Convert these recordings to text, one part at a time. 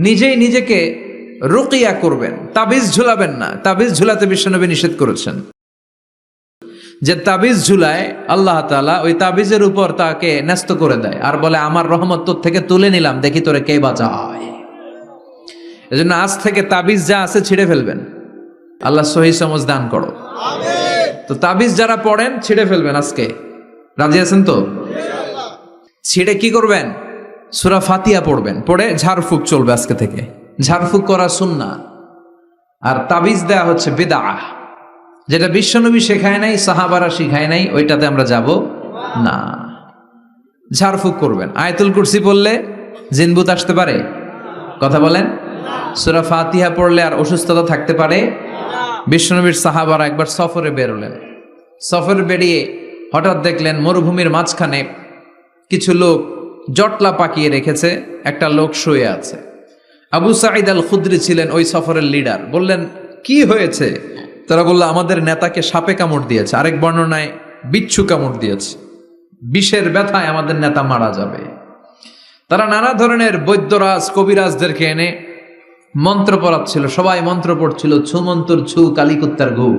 নিজেই নিজেকে রুকিয়া করবেন তাবিজ ঝুলাবেন না। তাবিজ ঝুলাতে বিশ্বনবী নিষেধ করেছেন। যে তাবিজ ঝুলায় আল্লাহ তাআলা ওই তাবিজের উপর তাকে ন্যস্ত করে দেয় আর বলে আমার রহমত তোর থেকে তুলে নিলাম দেখি তোরে কে বাঁচায়। এজন্য আজ থেকে তাবিজ যা আছে ছিঁড়ে ফেলবেন। আল্লাহ সহি সমজ দান করো। তো তাবিজ যারা পড়েন ছিঁড়ে ফেলবেন আজকে। রাজি আছেন তো? ছিঁড়ে কি করবেন? সুরা ফাতিয়া পড়বেন। পড়ে ঝাড়ফুঁক চলবে আজকে থেকে। ঝাড়ফুঁক করা সুন্না আর তাবিজ দেয়া হচ্ছে বেদা যেটা বিশ্বনবী শেখায় নাই, সাহাবারা শিখায় নাই, ওইটাতে আমরা যাব না। ঝাড়ফুঁক করবেন। আয়তুল কুরসি পড়লে জিনবুত আসতে পারে? কথা বলেন? সুরা ফাতিহা পড়লে আর অসুস্থতা থাকতে পারে? বিশ্বনবীর সাহাবারা একবার সফরে বেরোলেন। সফরে বেরিয়ে হঠাৎ দেখলেন মরুভূমির মাঝখানে কিছু লোক জটলা পাকিয়ে রেখেছে, একটা লোক শুয়ে আছে। আবু সাঈদ আল খুদ্রি ছিলেন ওই সফরের লিডার। বললেন, কি হয়েছে? তারা বলল, আমাদের নেতাকে সাপে কামড় দিয়েছে, আরেক বর্ণনায় বিচ্ছু কামড় দিয়েছে। বিষের ব্যথায় আমাদের নেতা মারা যাবে। তারা নানা ধরনের বৈদ্যরাজ, কবিরাজদেরকে এনে মন্ত্র পড়াচ্ছিল। সবাই মন্ত্র পড়ছিল, ছু মন্তর, ছু কালিকুত্তার ঘু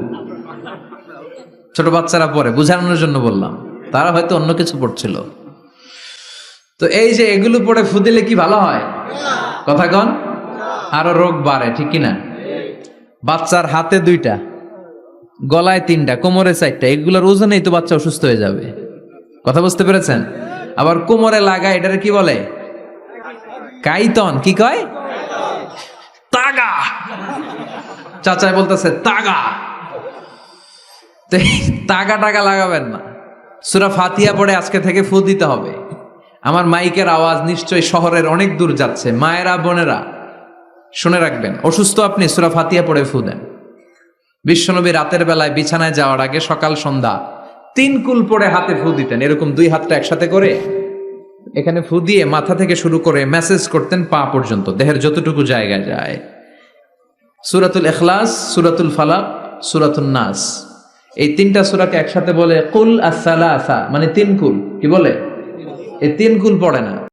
ছোট বাচ্চারা পড়ে, বুঝানোর জন্য বললাম। তারা হয়তো অন্য কিছু পড়ছিল। তো এই যে এগুলো পড়ে ফুদিলে কি ভালো হয়? কথা কন। আরও রোগ বাড়ে ঠিক কিনা? বাচ্চার হাতে দুইটা গলায় তিনটা কোমরে চারটা এগুলোর ওজনেই তো বাচ্চা অসুস্থ হয়ে যাবে। কথা বুঝতে পেরেছেন? আবার কোমরে লাগা এটারে কি বলে? কাইতন কি কয়? তাগা। চাচাই বলতেছে তাগা। তাগা টাগা লাগাবেন না। সুরা ফাতিয়া পড়ে আজকে থেকে ফু দিতে হবে। আমার মাইকের আওয়াজ নিশ্চয়ই শহরের অনেক দূর যাচ্ছে। মায়েরা, বোনেরা, শুনে রাখবেন, অসুস্থ আপনি সুরা ফাতিয়া পড়ে ফু দেন। বিশ্বনবী রাতের বেলায় বিছানায় যাওয়ার আগে সকাল সন্ধ্যা তিন কুল পরে হাতে ফু দিতেন। এরকম দুই হাতটা একসাথে করে এখানে ফু দিয়ে মাথা থেকে শুরু করে মেসেজ করতেন পা পর্যন্ত, দেহের যতটুকু জায়গায় যায়। সুরাতুল এখলাস সুরাতুল ফালাক সুরাতুল নাস। এই তিনটা সুরাকে একসাথে বলে কুল আসা মানে তিন কুল। কি বলে? এই তিন গুণ পড়ে না।